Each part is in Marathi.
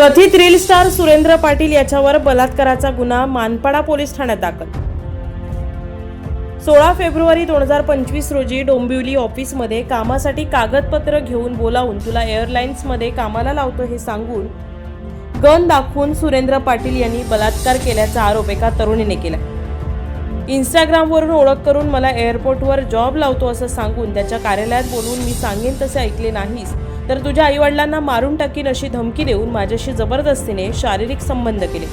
कथित रील स्टार सुरेंद्र पाटील याच्यावर बलात्काराचा गुन्हा मानपाडा पोलीस ठाण्यात दाखल. सोळा फेब्रुवारी दोन हजार पंचवीस रोजी डोंबिवली ऑफिसमध्ये कामासाठी कागदपत्र घेऊन बोलावून तुला एअरलाइन्समध्ये कामाला लावतो हे सांगून गन दाखवून सुरेंद्र पाटील यांनी बलात्कार केल्याचा आरोप एका तरुणीने केला. इंस्टाग्रामवरून ओळख करून मला एअरपोर्टवर जॉब लावतो असं सांगून त्याच्या कार्यालयात बोलवून मी सांगेन तसे ऐकले नाहीस. तर तुझ्या आईवडिलांना मारून टाकीन अशी धमकी देऊन माझ्याशी जबरदस्तीने शारीरिक संबंध केले.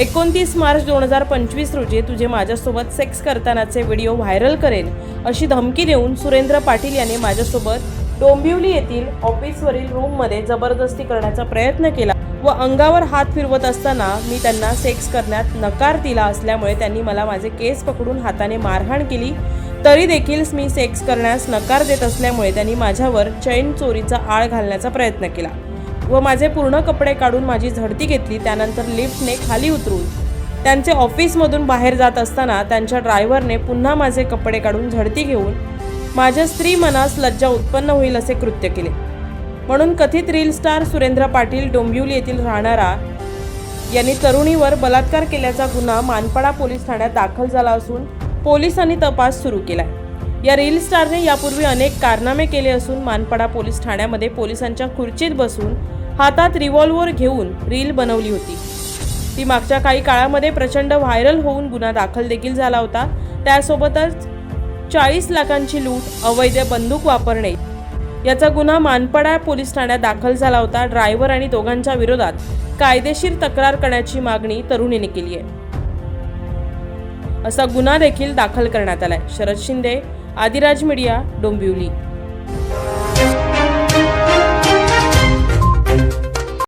एकोणतीस मार्च दोन हजार पंचवीस रोजी तुझे माझ्यासोबत सेक्स करतानाचे व्हिडिओ व्हायरल करेन अशी धमकी देऊन सुरेंद्र पाटील याने माझ्यासोबत डोंबिवली येथील ऑफिसवरील रूममध्ये जबरदस्ती करण्याचा प्रयत्न केला व अंगावर हात फिरवत असताना मी त्यांना सेक्स करण्यात नकार दिला असल्यामुळे त्यांनी मला माझे केस पकडून हाताने मारहाण केली. तरी देखील मी सेक्स करण्यास नकार देत असल्यामुळे त्यांनी माझ्यावर चैन चोरीचा आळ घालण्याचा प्रयत्न केला व माझे पूर्ण कपडे काढून माझी झडती घेतली त्यानंतर लिफ्टने खाली उतरून त्यांचे ऑफिसमधून बाहेर जात असताना त्यांच्या ड्रायव्हरने पुन्हा माझे कपडे काढून झडती घेऊन माझ्या स्त्री मनास लज्जा उत्पन्न होईल असे कृत्य केले. म्हणून कथित रील स्टार सुरेंद्र पाटील डोंबिवली येथील राहणारा यांनी तरुणीवर बलात्कार केल्याचा गुन्हा मानपाडा पोलीस ठाण्यात दाखल झाला असून पोलिसांनी तपास सुरू केला आहे या रील स्टारने यापूर्वी अनेक कारनामे केले असून मानपाडा पोलीस ठाण्यामध्ये पोलिसांच्या खुर्चीत बसून हातात रिव्हॉल्व्हर घेऊन रील बनवली होती. ती मागच्या काही काळामध्ये प्रचंड व्हायरल होऊन गुन्हा दाखल देखील झाला होता. त्यासोबतच चाळीस लाखांची लूट अवैध बंदूक वापरणे याचा गुन्हा मानपाडा पोलीस ठाण्यात दाखल झाला होता. ड्रायव्हर आणि दोघांच्या विरोधात कायदेशीर तक्रार करण्याची मागणी तरुणीने केली आहे. असा गुन्हा देखील दाखल करण्यात आलाय. शरद शिंदे आदिराज मीडिया डोंबिवली.